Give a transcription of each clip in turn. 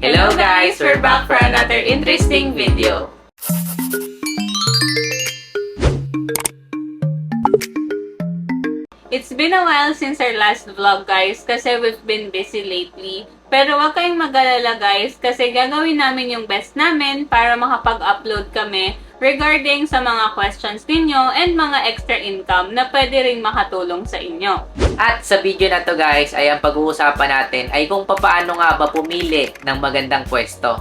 Hello guys! We're back for another interesting video. It's been a while since our last vlog guys kasi we've been busy lately. Pero wag kayong mag-alala guys kasi gagawin namin yung best namin para makapag-upload kami regarding sa mga questions ninyo and mga extra income na pwede ring makatulong sa inyo. At sa video na to guys ay ang pag-uusapan natin ay kung paano nga ba pumili ng magandang pwesto.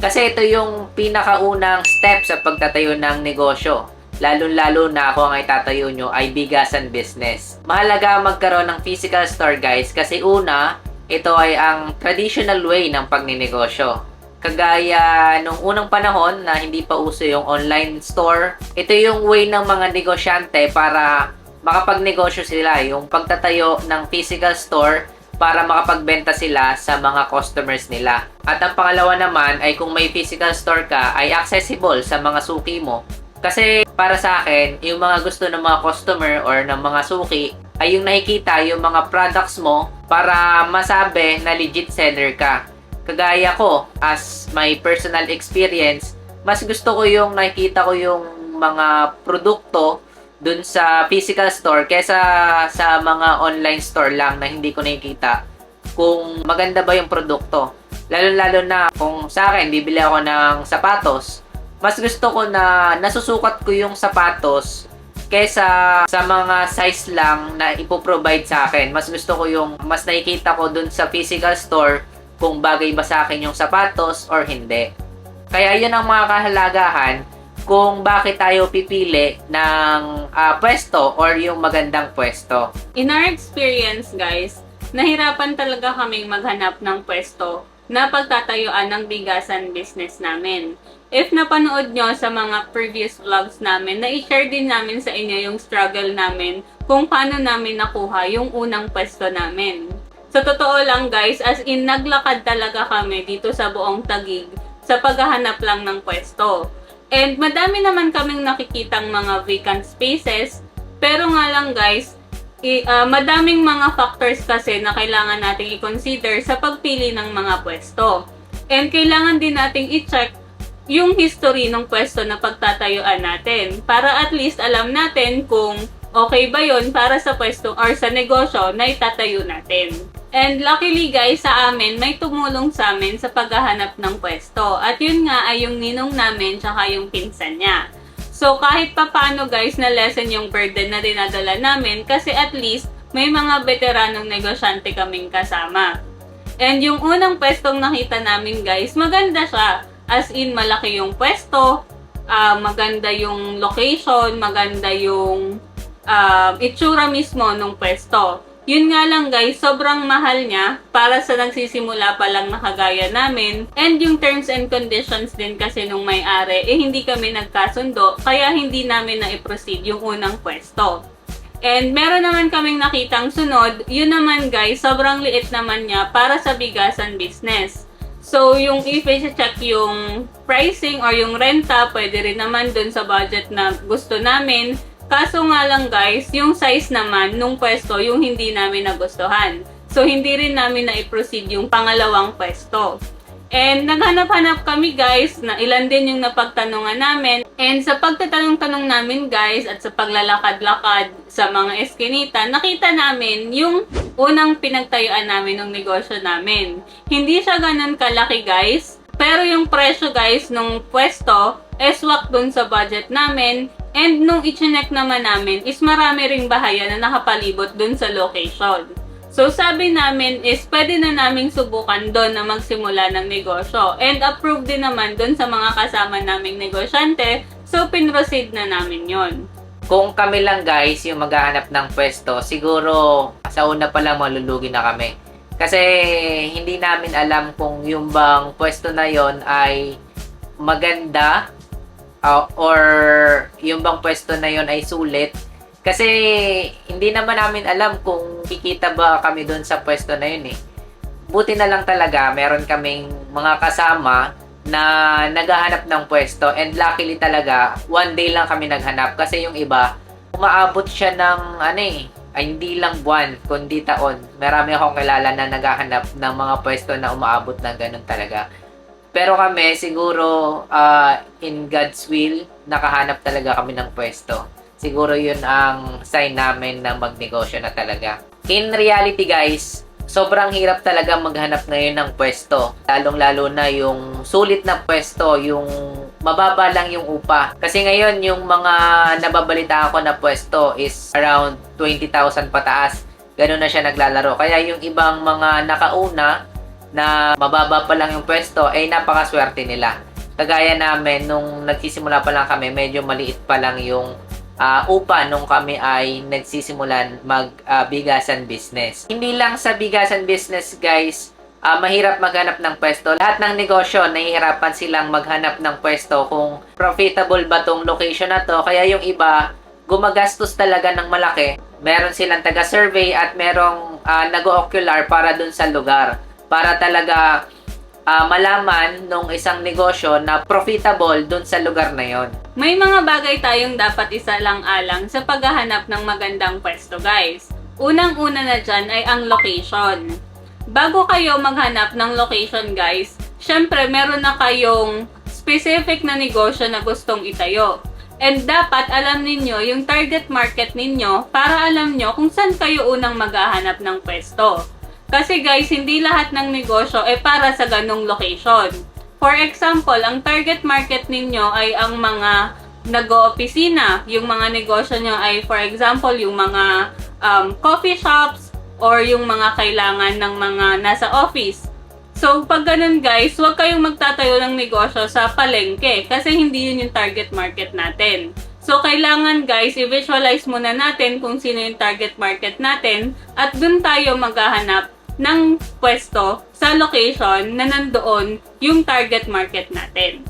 Kasi ito yung pinakaunang step sa pagtatayo ng negosyo. Lalo-lalo na ako ang itatayo nyo ay bigasan business. Mahalaga magkaroon ng physical store guys kasi una, ito ay ang traditional way ng pagninegosyo. Kagaya nung unang panahon na hindi pa uso yung online store, ito yung way ng mga negosyante para makapagnegosyo sila, yung pagtatayo ng physical store para makapagbenta sila sa mga customers nila. At ang pangalawa naman ay kung may physical store ka ay accessible sa mga suki mo. Kasi para sa akin, yung mga gusto ng mga customer or ng mga suki ay yung nakikita yung mga products mo para masabi na legit seller ka. Kagaya ko, as my personal experience, mas gusto ko yung nakikita ko yung mga produkto dun sa physical store kesa sa mga online store lang na hindi ko nakikita kung maganda ba yung produkto. Lalo-lalo na kung sa akin, bibili ako ng sapatos, mas gusto ko na nasusukat ko yung sapatos kesa sa mga size lang na ipoprovide sa akin. Mas gusto ko yung mas nakikita ko dun sa physical store kung bagay ba sa akin yung sapatos or hindi. Kaya yun ang mga kahalagahan kung bakit tayo pipili ng ah, pwesto or yung magandang pwesto. In our experience guys, nahirapan talaga kaming maghanap ng pwesto na pagtatayuan ng bigasan business namin. If napanood nyo sa mga previous vlogs namin, na-share din namin sa inyo yung struggle namin kung paano namin nakuha yung unang pwesto namin. Sa totoo lang guys, as in naglakad talaga kami dito sa buong Tagig sa paghahanap lang ng pwesto. And madami naman kaming nakikitang mga vacant spaces, pero nga lang guys, i- ah, madaming mga factors kasi na kailangan nating i-consider sa pagpili ng mga pwesto. And kailangan din nating i-check yung history ng pwesto na pagtatayuan natin para at least alam natin kung okay ba yon para sa pwesto or sa negosyo na itatayo natin. And luckily guys, sa amin, may tumulong sa amin sa paghahanap ng pwesto. At yun nga ay yung ninong namin tsaka yung pinsan niya. So kahit papano guys na lesson yung burden na dinadala namin kasi at least may mga veteranong negosyante kaming kasama. And yung unang pwestong nakita namin guys, maganda siya. As in, malaki yung pwesto, ah, maganda yung location, maganda yung um, itsura mismo ng pwesto. Yun nga lang guys, sobrang mahal niya para sa nagsisimula pa lang na kagaya namin. And yung terms and conditions din kasi nung may-ari, eh hindi kami nagkasundo, kaya hindi namin na-proceed yung unang pwesto. And meron naman kaming nakitang sunod, yun naman guys, sobrang liit naman niya para sa bigasan business. So, yung if check yung pricing or yung renta, pwede rin naman dun sa budget na gusto namin. Kaso nga lang guys, yung size naman nung pwesto, yung hindi namin nagustuhan. So, hindi rin namin na-proceed yung pangalawang pwesto. And naghanap-hanap kami guys na ilan din yung napagtanungan namin. And sa pagtatanong-tanong namin guys at sa paglalakad-lakad sa mga eskinita, nakita namin yung unang pinagtayuan namin ng negosyo namin. Hindi siya ganun kalaki guys, pero yung presyo guys nung pwesto is swak dun sa budget namin. And nung ichinek naman namin is marami ring bahaya na nakapalibot dun sa location. So sabi namin is pwede na naming subukan doon na magsimula ng negosyo. And approved din naman doon sa mga kasama naming negosyante. So pinroceed na namin yon. Kung kami lang guys yung maghahanap ng pwesto, siguro sa una pa lang malulugi na kami. Kasi hindi namin alam kung yung bang pwesto na yon ay maganda uh, or yung bang pwesto na yon ay sulit. Kasi hindi naman namin alam kung kikita ba kami doon sa pwesto na yun eh. Buti na lang talaga, meron kaming mga kasama na naghahanap ng pwesto and luckily talaga, one day lang kami naghanap kasi yung iba, umaabot siya ng ano eh, ay hindi lang buwan, kundi taon, marami akong kilala na naghahanap ng mga pwesto na umaabot ng ganun talaga. Pero kami, siguro, ah, in God's will, nakahanap talaga kami ng pwesto. Siguro yun ang sign namin na magnegosyo na talaga. In reality guys, sobrang hirap talaga maghanap ngayon ng pwesto. Lalong-lalo na yung sulit na pwesto, yung mababa lang yung upa. Kasi ngayon, yung mga nababalita ko na pwesto is around 20,000 pataas. Ganun na siya naglalaro. Kaya yung ibang mga nakauna na mababa pa lang yung pwesto, ay napakaswerte nila. Kagaya namin, nung nagsisimula pa lang kami, medyo maliit pa lang yung ah, upa nung kami ay nagsisimulan mag-bigasan business. Hindi lang sa bigasan business, guys, ah, mahirap maghanap ng pwesto. Lahat ng negosyo, nahihirapan silang maghanap ng pwesto kung profitable ba tong location na to. Kaya yung iba, gumagastos talaga ng malaki. Meron silang taga-survey at merong ah, nag-ocular para dun sa lugar. Para talaga ah, malaman nung isang negosyo na profitable dun sa lugar na yon. May mga bagay tayong dapat isalang-alang sa paghahanap ng magandang pwesto, guys. Unang-una na dyan ay ang location. Bago kayo maghanap ng location, guys, syempre meron na kayong specific na negosyo na gustong itayo. And dapat alam ninyo yung target market ninyo para alam nyo kung saan kayo unang maghahanap ng pwesto. Kasi guys, hindi lahat ng negosyo ay para sa ganong location. For example, ang target market ninyo ay ang mga nag-oopisina. Yung mga negosyo nyo ay, for example, yung mga um, coffee shops or yung mga kailangan ng mga nasa office. So, pag ganun guys, huwag kayong magtatayo ng negosyo sa palengke kasi hindi yun yung target market natin. So, kailangan guys, i-visualize muna natin kung sino yung target market natin at dun tayo maghahanap ng pwesto sa location na nandoon yung target market natin.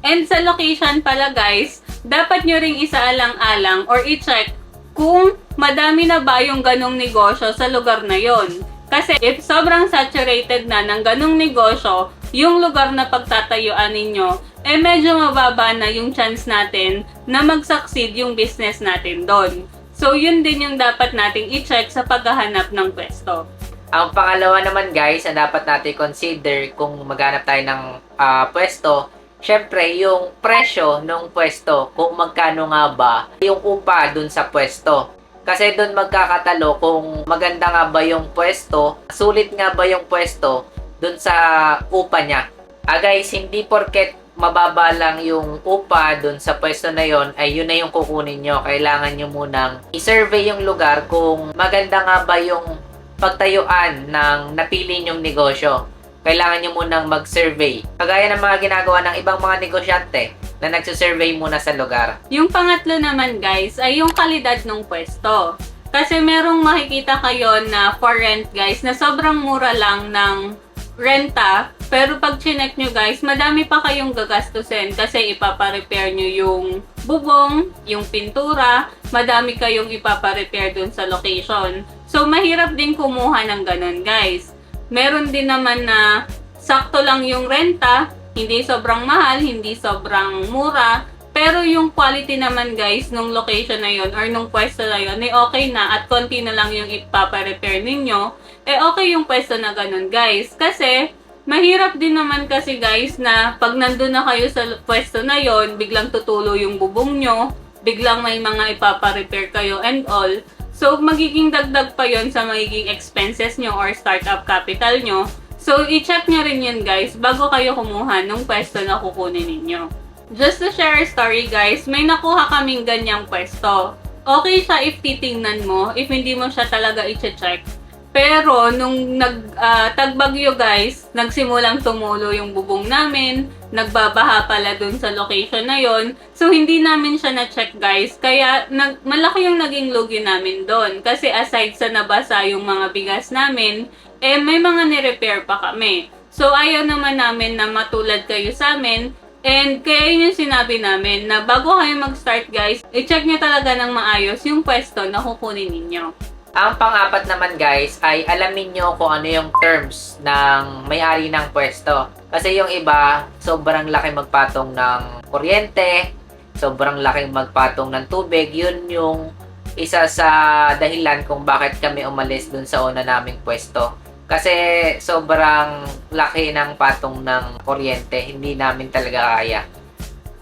And sa location pala guys, dapat nyo ring isaalang-alang or i-check kung madami na ba yung ganong negosyo sa lugar na yon. Kasi if sobrang saturated na ng ganong negosyo, yung lugar na pagtatayuan ninyo, eh medyo mababa na yung chance natin na mag-succeed yung business natin doon. So yun din yung dapat nating i-check sa paghahanap ng pwesto. Ang pangalawa naman guys, na dapat natin consider kung maghanap tayo ng ah, pwesto, syempre yung presyo ng pwesto, kung magkano nga ba yung upa dun sa pwesto. Kasi dun magkakatalo kung maganda nga ba yung pwesto, sulit nga ba yung pwesto dun sa upa niya. Ah guys, hindi porket mababa lang yung upa dun sa pwesto na yon ay yun na yung kukunin nyo. Kailangan nyo munang i-survey yung lugar kung maganda nga ba yung pagtayuan ng napili nyong negosyo. Kailangan nyo munang mag-survey. Kagaya ng mga ginagawa ng ibang mga negosyante na nagsusurvey muna sa lugar. Yung pangatlo naman guys ay yung kalidad ng pwesto. Kasi merong makikita kayo na for rent guys na sobrang mura lang ng renta. Pero pag chinek nyo guys, madami pa kayong gagastusin kasi ipaparepair nyo yung bubong, yung pintura, madami kayong ipaparepair dun sa location. So mahirap din kumuha ng ganun guys. Meron din naman na sakto lang yung renta, hindi sobrang mahal, hindi sobrang mura, pero yung quality naman guys nung location na yon or nung pwesto na yon ay okay na at konti na lang yung ipapa-repair ninyo, eh okay yung pwesto na ganun guys. Kasi mahirap din naman kasi guys na pag nandun na kayo sa pwesto na yon biglang tutulo yung bubong nyo, biglang may mga ipapa-repair kayo and all. So, magiging dagdag pa yon sa magiging expenses nyo or startup capital nyo. So, i-check nyo rin yun guys bago kayo kumuha ng pwesto na kukunin ninyo. Just to share a story guys, may nakuha kaming ganyang pwesto. Okay siya if titingnan mo, if hindi mo siya talaga i-check. Pero nung nag ah, tagbagyo guys, nagsimulang tumulo yung bubong namin, nagbabaha pala dun sa location na yon. So hindi namin siya na-check guys, kaya nag, malaki yung naging lugi namin doon. Kasi aside sa nabasa yung mga bigas namin, eh may mga ni-repair pa kami. So ayaw naman namin na matulad kayo sa amin, And kaya yun yung sinabi namin na bago kayo mag-start guys, i-check nyo talaga ng maayos yung pwesto na kukunin ninyo. Ang pang-apat naman guys ay alamin nyo kung ano yung terms ng may-ari ng pwesto. Kasi yung iba, sobrang laki magpatong ng kuryente, sobrang laki magpatong ng tubig, yun yung isa sa dahilan kung bakit kami umalis dun sa una naming pwesto. Kasi sobrang laki ng patong ng kuryente, hindi namin talaga kaya.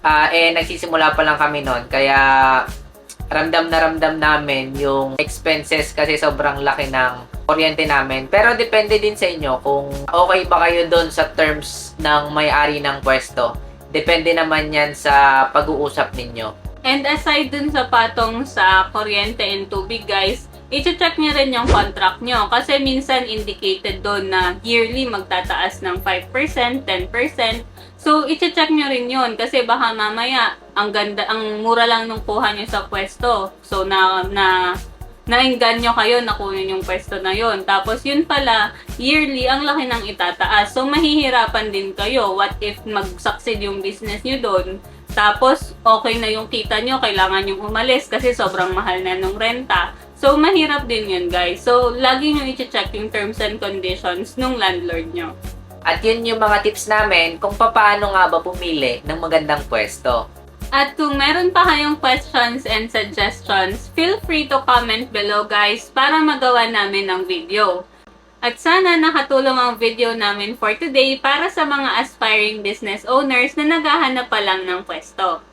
Ah, eh, nagsisimula pa lang kami noon, kaya ramdam na ramdam namin yung expenses kasi sobrang laki ng kuryente namin. Pero depende din sa inyo kung okay ba kayo doon sa terms ng may-ari ng pwesto. Depende naman yan sa pag-uusap ninyo. And aside dun sa patong sa kuryente and tubig, guys, i-check nyo rin yung contract nyo. Kasi minsan indicated doon na yearly magtataas ng 5%, 10%. So, i-check nyo rin yun. Kasi baka mamaya, ang ganda, ang mura lang nung kuha nyo sa pwesto. So, na, na, nainganyo kayo na kunin yung pwesto na yon. Tapos yun pala, yearly, ang laki ng itataas. So, mahihirapan din kayo. What if mag-succeed yung business nyo doon? Tapos, okay na yung kita nyo, kailangan yung umalis kasi sobrang mahal na nung renta. So, mahirap din yun, guys. So, lagi nyo i-check yung terms and conditions nung landlord nyo. At yun yung mga tips namin kung paano nga ba pumili ng magandang pwesto. At kung meron pa kayong questions and suggestions, feel free to comment below guys para magawa namin ng video. At sana nakatulong ang video namin for today para sa mga aspiring business owners na naghahanap pa lang ng pwesto.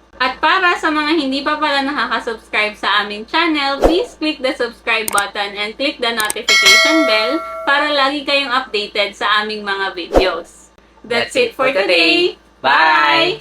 Para sa mga hindi pa pala nakaka-subscribe sa aming channel, please click the subscribe button and click the notification bell para lagi kayong updated sa aming mga videos. That's, it for today. Bye!